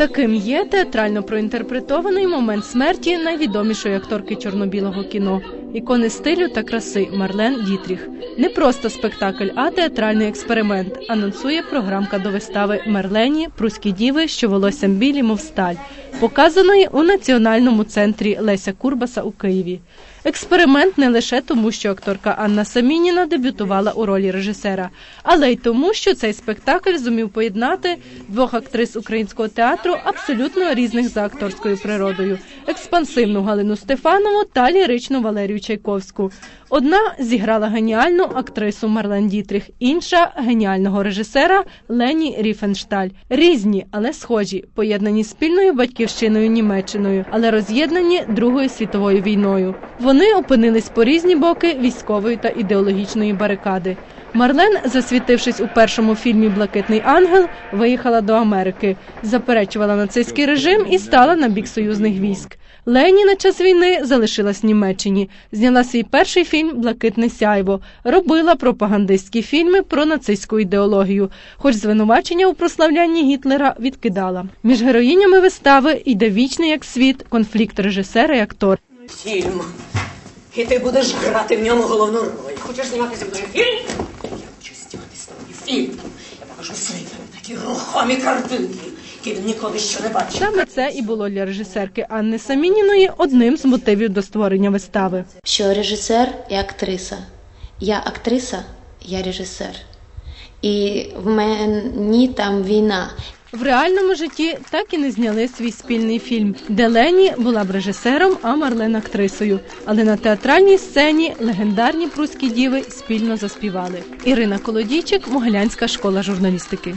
Таким є театрально проінтерпретований момент смерті найвідомішої акторки чорно-білого кіно, ікони стилю та краси Марлен Дітріх. Не просто спектакль, а театральний експеримент. Анонсує програмка до вистави Мерлені Пруські діви, що волоссям білі, мов сталь, показаної у національному центрі Леся Курбаса у Києві. Експеримент не лише тому, що акторка Анна Самініна дебютувала у ролі режисера, але й тому, що цей спектакль зумів поєднати двох актрис українського театру абсолютно різних за акторською природою: експансивну Галину Стефанову та ліричну Валерію Чайковську. Одна зіграла геніальну актрису Марлен Дітріх, інша геніального режисера Лені Ріфеншталь. Різні, але схожі, поєднані спільною батьківщиною Німеччиною, але роз'єднані Другою світовою війною. Вони опинились по різні боки військової та ідеологічної барикади. Марлен, засвітившись у першому фільмі Блакитний ангел, виїхала до Америки, заперечувала нацистський режим і стала на бік союзних військ. Лені на час війни залишилась в Німеччині, зняла свій перший фільм Блакитне сяйво, робила пропагандистські фільми про нацистську ідеологію, хоч звинувачення у прославлянні Гітлера відкидала. Між героїнями вистави йде вічний як світ конфлікт режисера і актора. Фільм. І ти будеш грати в ньому головну роль. Хочеш знімати зі мною фільм? Я хочу зняти з тобою фільм. Я покажу світу такі рухомі картинки, які він ніколи ще не бачив. Саме це і було для режисерки Анни Самініної одним з мотивів до створення вистави. що режисер і актриса. Я актриса, я режисер. І в мені там війна. В реальному житті так і не зняли свій спільний фільм, де Лені була б режисером, а Марлен актрисою. Але на театральній сцені легендарні пруські діви спільно заспівали. Ірина Колодійчик, Могилянська школа журналістики.